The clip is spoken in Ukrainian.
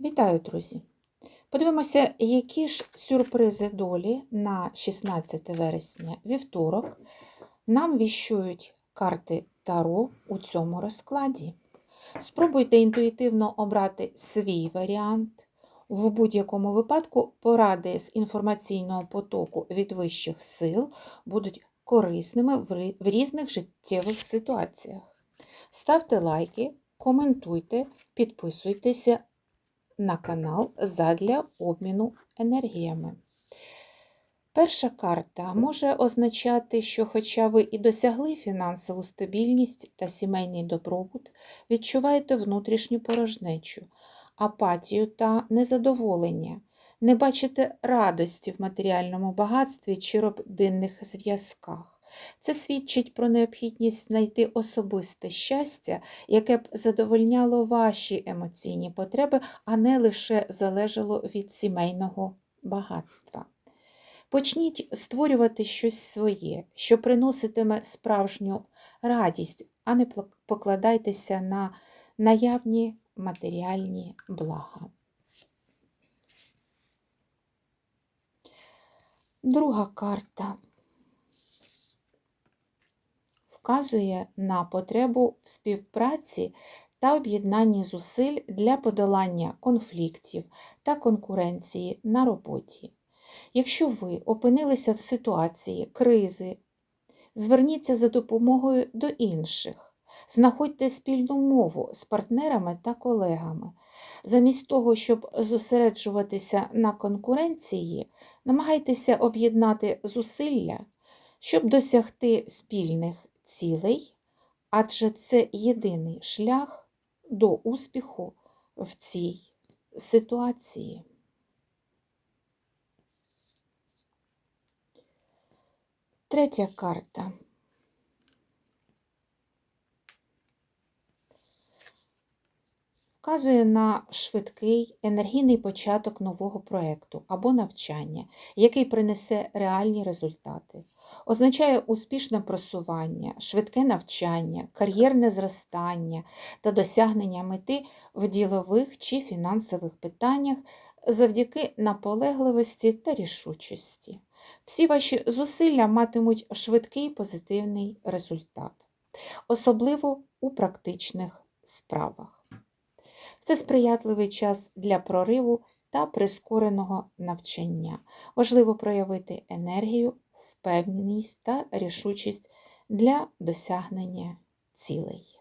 Вітаю, друзі! Подивимося, які ж сюрпризи долі на 16 вересня вівторок нам віщують карти Таро у цьому розкладі. Спробуйте інтуїтивно обрати свій варіант. В будь-якому випадку поради з інформаційного потоку від вищих сил будуть корисними в різних життєвих ситуаціях. Ставте лайки, коментуйте, підписуйтеся на канал задля обміну енергіями. Перша карта може означати, що, хоча ви і досягли фінансову стабільність та сімейний добробут, відчуваєте внутрішню порожнечу, апатію та незадоволення, не бачите радості в матеріальному багатстві чи родинних зв'язках. Це свідчить про необхідність знайти особисте щастя, яке б задовольняло ваші емоційні потреби, а не лише залежало від сімейного багатства. Почніть створювати щось своє, що приноситиме справжню радість, а не покладайтеся на наявні матеріальні блага. Друга карта вказує на потребу в співпраці та об'єднанні зусиль для подолання конфліктів та конкуренції на роботі. Якщо ви опинилися в ситуації кризи, зверніться за допомогою до інших, знаходьте спільну мову з партнерами та колегами. Замість того, щоб зосереджуватися на конкуренції, намагайтеся об'єднати зусилля, щоб досягти спільних цілей, адже це єдиний шлях до успіху в цій ситуації. Третя карта. Вказує на швидкий енергійний початок нового проєкту або навчання, який принесе реальні результати. Означає успішне просування, швидке навчання, кар'єрне зростання та досягнення мети в ділових чи фінансових питаннях завдяки наполегливості та рішучості. Всі ваші зусилля матимуть швидкий позитивний результат, особливо у практичних справах. Це сприятливий час для прориву та прискореного навчання. Важливо проявити енергію, впевненість та рішучість для досягнення цілей.